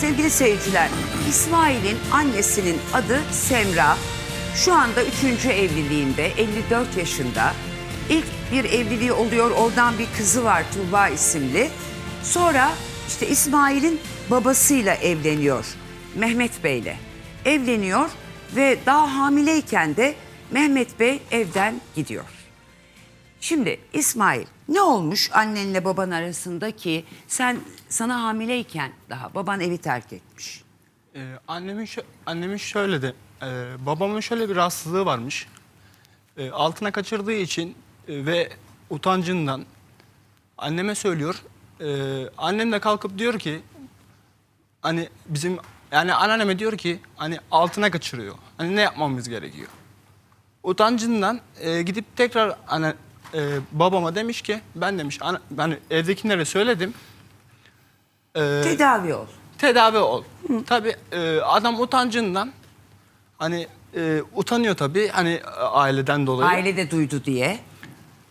Sevgili seyirciler, İsmail'in annesinin adı Semra. Şu anda üçüncü evliliğinde, 54 yaşında. İlk bir evliliği oluyor, oradan bir kızı var Tuğba isimli. Sonra işte İsmail'in babasıyla evleniyor, Mehmet Bey'le. Evleniyor ve daha hamileyken de Mehmet Bey evden gidiyor. Şimdi İsmail ne olmuş annenle baban arasında ki sen sana hamileyken daha baban evi terk etmiş. Ee, annemin şö- annemin şöyle de e, babamın şöyle bir rahatsızlığı varmış. E, altına kaçırdığı için e, ve utancından anneme söylüyor. E, annem de kalkıp diyor ki hani bizim yani anneanneme diyor ki hani altına kaçırıyor. Hani ne yapmamız gerekiyor? Utancından e, gidip tekrar anne e, babama demiş ki ben demiş ana, ben evdekilere söyledim. E, Tedavi ol. tedavi ol. Tabii e, adam utancından hani e, utanıyor tabii hani e, aileden dolayı. Aile de duydu diye.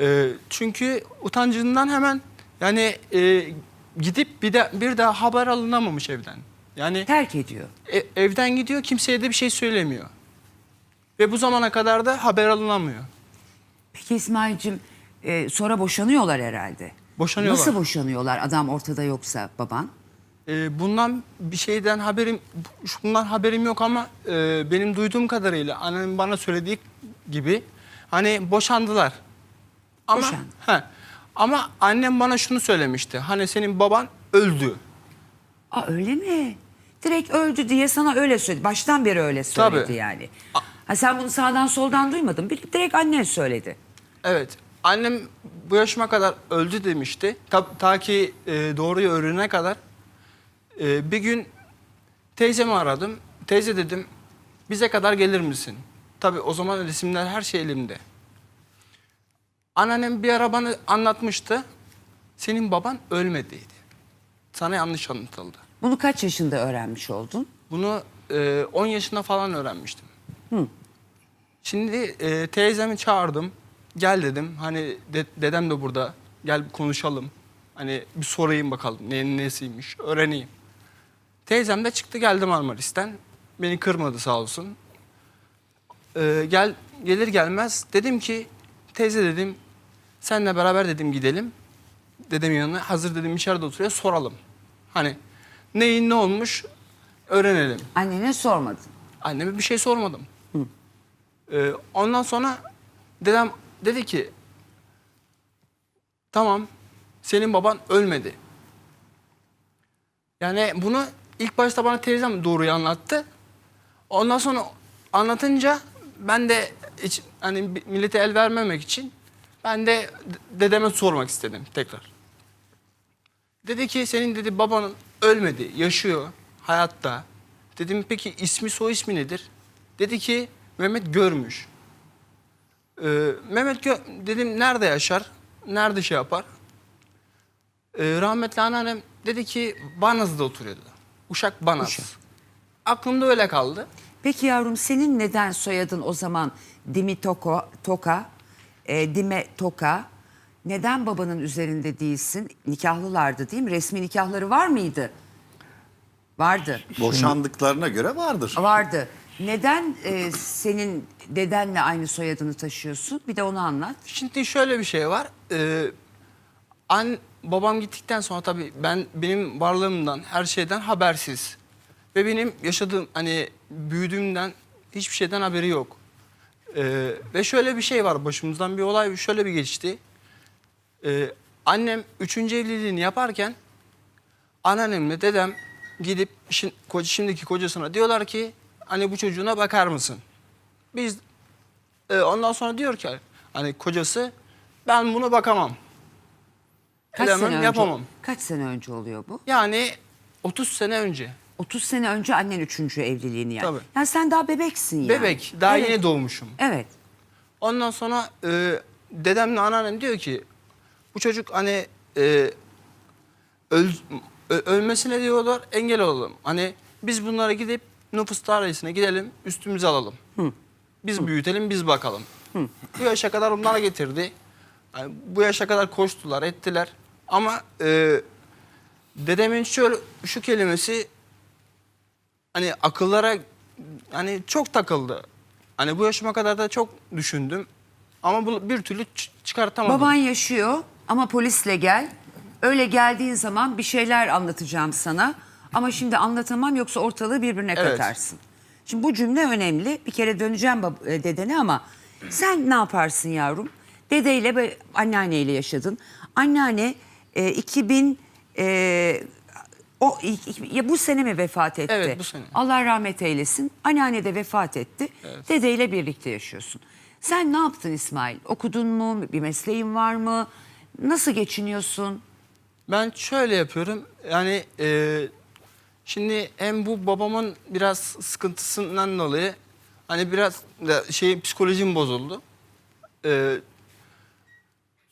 E, çünkü utancından hemen yani e, gidip bir de bir daha haber alınamamış evden. Yani Terk ediyor. e- evden gidiyor kimseye de bir şey söylemiyor. Ve bu zamana kadar da haber alınamıyor. Peki İsmail'cim e, sonra boşanıyorlar herhalde. Boşanıyorlar. Nasıl boşanıyorlar adam ortada yoksa baban? E, bundan bir şeyden haberim bundan haberim yok ama e, benim duyduğum kadarıyla annemin bana söylediği gibi hani boşandılar. Ama Boşandı. he, ama annem bana şunu söylemişti. Hani senin baban öldü. Aa öyle mi? Direkt öldü diye sana öyle söyledi. Baştan beri öyle söyledi Tabii. yani. Ha, sen bunu sağdan soldan duymadın. Bir- Direkt annen söyledi. Evet. Annem bu yaşıma kadar öldü demişti. Ta, ta ki e, doğruyu öğrenene kadar. E, bir gün teyzemi aradım. Teyze dedim bize kadar gelir misin? Tabii o zaman resimler her şey elimde. Anneannem bir ara bana anlatmıştı. Senin baban ölmediydi. Sana yanlış anlatıldı. Bunu kaç yaşında öğrenmiş oldun? Bunu e, 10 yaşında falan öğrenmiştim. Şimdi e, teyzemi çağırdım. Gel dedim. Hani de- dedem de burada. Gel bir konuşalım. Hani bir sorayım bakalım neyin nesiymiş. Öğreneyim. Teyzem de çıktı geldi Marmaris'ten. Beni kırmadı sağ olsun. E, gel gelir gelmez dedim ki teyze dedim senle beraber dedim gidelim. Dedemin yanına hazır dedim içeride oturuyor soralım. Hani neyin ne olmuş öğrenelim. Annene sormadın. Anneme bir şey sormadım. Ee, ondan sonra dedem dedi ki tamam senin baban ölmedi. Yani bunu ilk başta bana teyzem doğruyu anlattı. Ondan sonra anlatınca ben de hiç, hani millete el vermemek için ben de dedeme sormak istedim tekrar. Dedi ki senin dedi babanın ölmedi, yaşıyor, hayatta. Dedim peki ismi soy ismi nedir? Dedi ki Mehmet Görmüş. Ee, Mehmet Gö dedim nerede yaşar? Nerede şey yapar? Ee, rahmetli anneannem dedi ki Banaz'da oturuyordu. Uşak Banaz. Uşak. Aklımda öyle kaldı. Peki yavrum senin neden soyadın o zaman Dimi Toko, Toka, e, Dime Toka? Neden babanın üzerinde değilsin? Nikahlılardı değil mi? Resmi nikahları var mıydı? Vardı. Boşandıklarına göre vardır. Vardı. Neden e, senin dedenle aynı soyadını taşıyorsun? Bir de onu anlat. Şimdi şöyle bir şey var. Ee, an babam gittikten sonra tabii ben benim varlığımdan her şeyden habersiz ve benim yaşadığım hani büyüdüğümden hiçbir şeyden haberi yok. Ee, ve şöyle bir şey var başımızdan bir olay şöyle bir geçti. Ee, annem üçüncü evliliğini yaparken anneannemle dedem gidip şi- ko- şimdiki kocasına diyorlar ki hani bu çocuğuna bakar mısın? Biz e, ondan sonra diyor ki hani kocası ben bunu bakamam. Kaç Edemem, sene önce? yapamam. Kaç sene önce oluyor bu? Yani 30 sene önce. 30 sene önce annen üçüncü evliliğini yaptı. Tabii. Yani sen daha bebeksin yani. Bebek daha Evet. yeni doğmuşum. Evet. Ondan sonra e, dedemle anneannem diyor ki bu çocuk hani e, öl, ö- ölmesine diyorlar engel olalım. Hani biz bunlara gidip nüfus dairesine gidelim üstümüze alalım. Biz büyütelim biz bakalım. Bu yaşa kadar onlara getirdi. Yani bu yaşa kadar koştular ettiler. Ama e, dedemin şöyle şu kelimesi hani akıllara hani çok takıldı. Hani bu yaşıma kadar da çok düşündüm. Ama bu bir türlü çıkartamadım. Baban yaşıyor ama polisle gel. Öyle geldiğin zaman bir şeyler anlatacağım sana. Ama şimdi anlatamam yoksa ortalığı birbirine Evet. katarsın. Şimdi bu cümle önemli. Bir kere döneceğim bab- e, dedene ama sen ne yaparsın yavrum? Dedeyle ve anneanneyle yaşadın. Anneanne e, 2000 e, o ya bu sene mi vefat etti? Evet, bu sene. Allah rahmet eylesin. Anneanne de vefat etti. Dedeyle birlikte yaşıyorsun. Sen ne yaptın İsmail? Okudun mu? Bir mesleğin var mı? Nasıl geçiniyorsun? Ben şöyle yapıyorum. Yani e, şimdi hem bu babamın biraz sıkıntısından dolayı hani biraz da şey psikolojim bozuldu. E,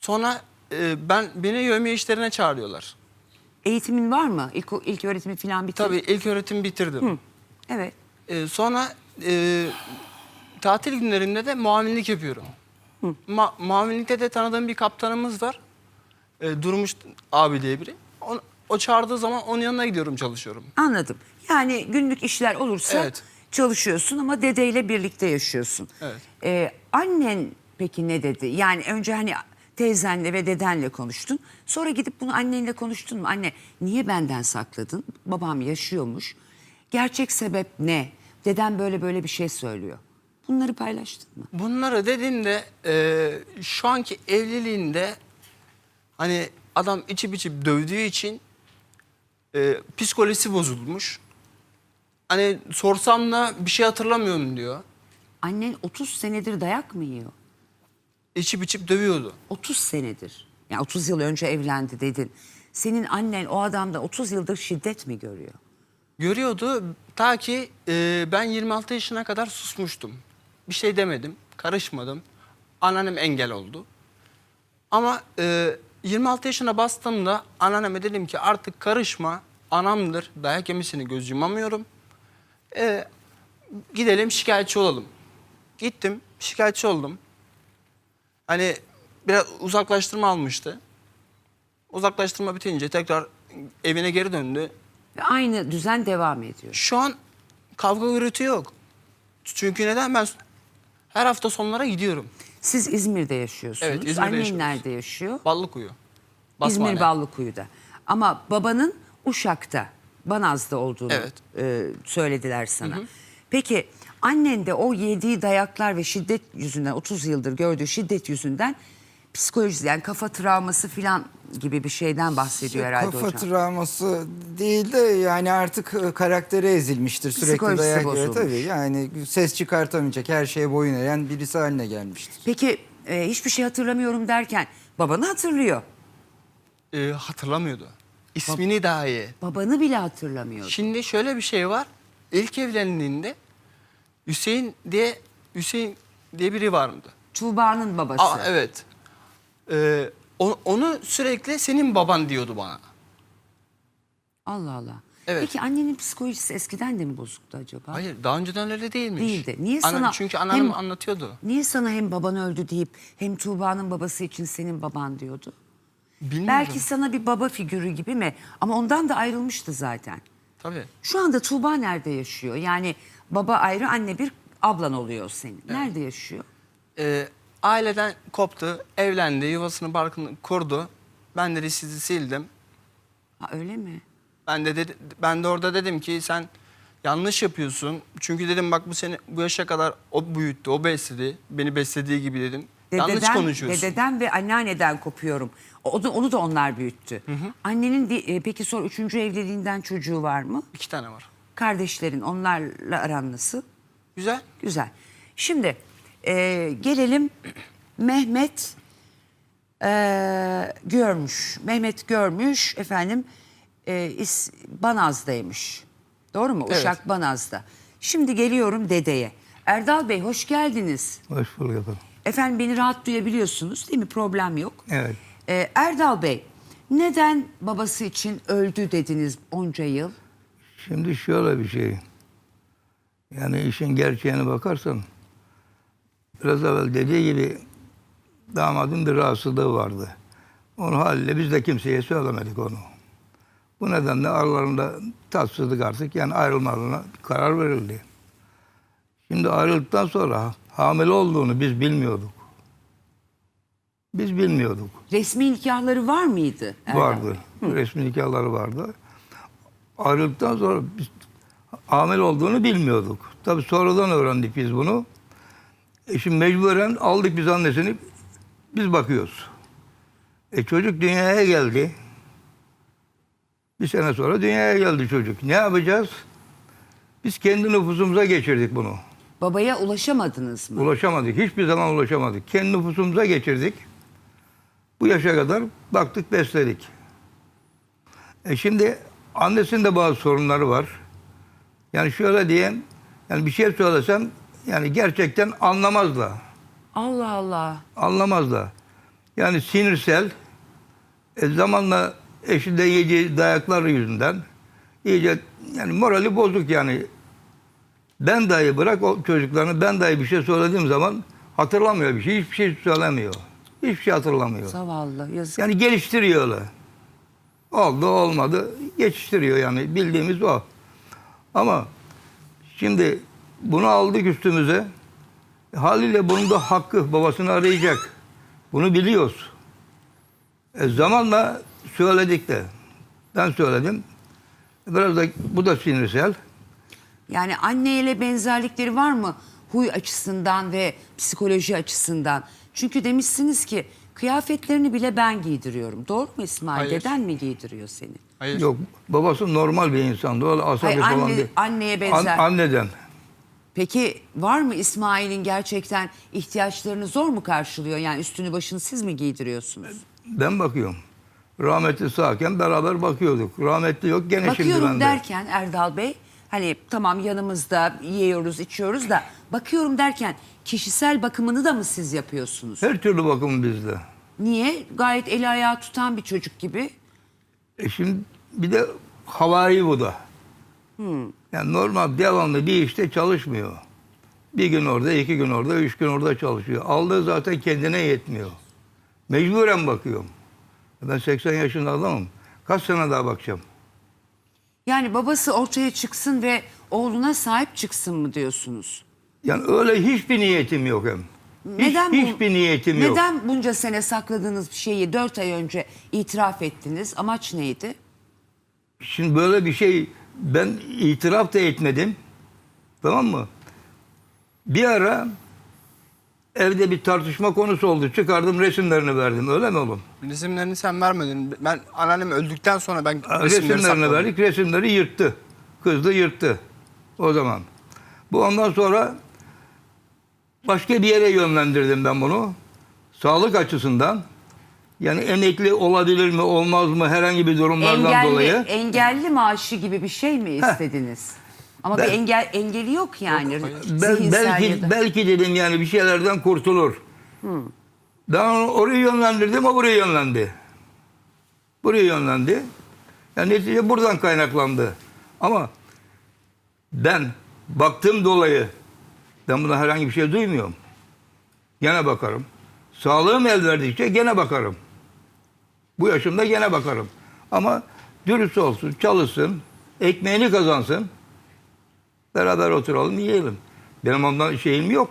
sonra e, ben beni yövmiye işlerine çağırıyorlar. Eğitimin var mı? İlk, ilk öğretimi falan bitirdin. Tabii ilk öğretim bitirdim. Evet. E, sonra e, tatil günlerinde de muavinlik yapıyorum. Ma- muavinlikte de tanıdığım bir kaptanımız var. E, Durmuş abi diye biri. O çağırdığı zaman onun yanına gidiyorum çalışıyorum. Anladım. Yani günlük işler olursa Evet. çalışıyorsun ama dedeyle birlikte yaşıyorsun. Evet. Ee, annen peki ne dedi? Yani önce hani teyzenle ve dedenle konuştun. Sonra gidip bunu annenle konuştun mu? Anne niye benden sakladın? Babam yaşıyormuş. Gerçek sebep ne? Deden böyle böyle bir şey söylüyor. Bunları paylaştın mı? Bunları dediğimde e, şu anki evliliğinde hani adam içip içip dövdüğü için e, psikolojisi bozulmuş. Hani sorsam da bir şey hatırlamıyorum diyor. Annen 30 senedir dayak mı yiyor? İçip içip dövüyordu. 30 senedir. Yani 30 yıl önce evlendi dedin. Senin annen o adamda 30 yıldır şiddet mi görüyor? Görüyordu ta ki e, ben 26 yaşına kadar susmuştum. Bir şey demedim, karışmadım. Anneannem engel oldu. Ama e, 26 yaşına bastığımda anneanneme dedim ki artık karışma, anamdır, dayak yemesini göz yumamıyorum. E, gidelim şikayetçi olalım. Gittim, şikayetçi oldum. Hani biraz uzaklaştırma almıştı. Uzaklaştırma bitince tekrar evine geri döndü. Ve aynı düzen devam ediyor. Şu an kavga gürültü yok. Çünkü neden? Ben her hafta sonlara gidiyorum. Siz İzmir'de yaşıyorsunuz. Evet, İzmir'de Annen yaşıyoruz. nerede yaşıyor? Ballıkuyu. Basmane. İzmir Ballıkuyu'da. Ama babanın Uşak'ta, Banaz'da olduğunu Evet. e, söylediler sana. Peki annen de o yediği dayaklar ve şiddet yüzünden 30 yıldır gördüğü şiddet yüzünden psikolojisi yani kafa travması falan gibi bir şeyden bahsediyor herhalde Kafa hocam. travması değil de yani artık e, karakteri ezilmiştir. Sürekli Psikolojisi dayak yiyor bozulmuş. tabii. Yani ses çıkartamayacak, her şeye boyun eğen birisi haline gelmiştir. Peki e, hiçbir şey hatırlamıyorum derken babanı hatırlıyor. Ee, hatırlamıyordu. İsmini dahi. Babanı bile hatırlamıyor. Şimdi şöyle bir şey var. İlk evlendiğinde Hüseyin diye Hüseyin diye biri vardı. Tuğba'nın babası. Aa, evet. Ee, o- onu sürekli senin baban diyordu bana. Allah Allah. Evet. Peki annenin psikolojisi eskiden de mi bozuktu acaba? Hayır daha önceden öyle değilmiş. Değildi. Niye Ana- sana çünkü anneannem hem- anlatıyordu. Niye sana hem baban öldü deyip hem Tuğba'nın babası için senin baban diyordu? Bilmiyorum. Belki sana bir baba figürü gibi mi? Ama ondan da ayrılmıştı zaten. Tabii. Şu anda Tuğba nerede yaşıyor? Yani baba ayrı anne bir ablan oluyor senin. Nerede yaşıyor? Ee, aileden koptu, evlendi, yuvasını barkını kurdu. Ben de sizi sildim. Ha öyle mi? Ben de dedi, ben de orada dedim ki sen yanlış yapıyorsun. Çünkü dedim bak bu seni bu yaşa kadar o büyüttü, o besledi. Beni beslediği gibi dedim. yanlış konuşuyorsun. Dededen ve anneanneden kopuyorum. O da, onu da onlar büyüttü. Annenin di- e, peki sonra üçüncü evliliğinden çocuğu var mı? İki tane var. Kardeşlerin onlarla aran nasıl? Güzel. Güzel. Şimdi e, gelelim Mehmet e, görmüş. Mehmet görmüş efendim e, is, Banaz'daymış. Doğru mu? Evet. Uşak Banaz'da. Şimdi geliyorum dedeye. Erdal Bey hoş geldiniz. Hoş bulduk efendim. Efendim beni rahat duyabiliyorsunuz değil mi? Problem yok. Evet. E, Erdal Bey neden babası için öldü dediniz onca yıl? Şimdi şöyle bir şey. Yani işin gerçeğine bakarsan biraz evvel dediği gibi damadın bir rahatsızlığı vardı. Onun haliyle biz de kimseye söylemedik onu. Bu nedenle aralarında tatsızlık artık yani ayrılmalarına karar verildi. Şimdi ayrıldıktan sonra hamile olduğunu biz bilmiyorduk. Biz bilmiyorduk. Resmi nikahları var mıydı? Erdal Vardı. Bey? Resmi nikahları vardı. Ayrıldıktan sonra biz hamile olduğunu bilmiyorduk. Tabii sonradan öğrendik biz bunu. E şimdi mecburen aldık biz annesini, biz bakıyoruz. E çocuk dünyaya geldi. Bir sene sonra dünyaya geldi çocuk. Ne yapacağız? Biz kendi nüfusumuza geçirdik bunu. Babaya ulaşamadınız mı? Ulaşamadık. Hiçbir zaman ulaşamadık. Kendi nüfusumuza geçirdik. Bu yaşa kadar baktık, besledik. E şimdi annesinde bazı sorunları var. Yani şöyle diyeyim, yani bir şey söylesem yani gerçekten anlamazlar. Allah Allah. Anlamazlar. Yani sinirsel, e, zamanla eşinde yediği dayaklar yüzünden iyice yani morali bozuk yani. Ben dahi bırak o çocuklarını ben dahi bir şey söylediğim zaman hatırlamıyor bir şey. Hiçbir şey söylemiyor. Hiçbir şey hatırlamıyor. Zavallı. Yazık. Yani geliştiriyor öyle. Oldu olmadı geçiştiriyor yani bildiğimiz o. Ama şimdi bunu aldık üstümüze. Haliyle bunun da hakkı babasını arayacak. Bunu biliyoruz. E zamanla söyledik de. Ben söyledim. Biraz da bu da sinirsel. Yani anneyle benzerlikleri var mı? Huy açısından ve psikoloji açısından. Çünkü demişsiniz ki kıyafetlerini bile ben giydiriyorum. Doğru mu İsmail? Hayır. Deden mi giydiriyor seni? Hayır. Yok babası normal bir insandı. Öyle asabi Hayır, falan anne- değil. anneye benzer. anneden. Peki var mı İsmail'in gerçekten ihtiyaçlarını zor mu karşılıyor? Yani üstünü başını siz mi giydiriyorsunuz? Ben bakıyorum. Rahmetli sağken beraber bakıyorduk. Rahmetli yok gene şimdi Bakıyorum bende. derken Erdal Bey hani tamam yanımızda yiyoruz içiyoruz da bakıyorum derken kişisel bakımını da mı siz yapıyorsunuz? Her türlü bakım bizde. Niye? Gayet eli ayağı tutan bir çocuk gibi. E şimdi bir de havai bu da. Yani normal devamlı bir işte çalışmıyor. Bir gün orada, iki gün orada, üç gün orada çalışıyor. Aldığı zaten kendine yetmiyor. Mecburen bakıyorum. Ben 80 yaşında adamım. Kaç sene daha bakacağım? Yani babası ortaya çıksın ve oğluna sahip çıksın mı diyorsunuz? Yani öyle hiçbir niyetim yok hem. Hiç- Neden bu- hiçbir niyetim yok. Neden bunca sene sakladığınız bir şeyi dört ay önce itiraf ettiniz? Amaç neydi? Şimdi böyle bir şey ben itiraf da etmedim. Tamam mı? Bir ara evde bir tartışma konusu oldu. Çıkardım resimlerini verdim. Öyle mi oğlum? Resimlerini sen vermedin. Ben anneannem öldükten sonra ben resimleri resimlerini sakladım. verdik. Resimleri yırttı. Kızdı yırttı. O zaman. Bu ondan sonra başka bir yere yönlendirdim ben bunu. Sağlık açısından. Yani emekli olabilir mi olmaz mı herhangi bir durumlardan Engelli, dolayı. engelli maaşı gibi bir şey mi istediniz? Ama Ben- bir engel engeli yok yani. Ben, belki ya da- belki dedim yani bir şeylerden kurtulur. Ben onu oraya yönlendirdim, o buraya yönlendi. Buraya yönlendi. Yani netice buradan kaynaklandı. Ama ben baktığım dolayı ben buna herhangi bir şey duymuyorum. Gene bakarım. Sağlığım el verdikçe gene bakarım. Bu yaşımda gene bakarım. Ama dürüst olsun, çalışsın, ekmeğini kazansın. Beraber oturalım, yiyelim. Benim ondan şeyim yok.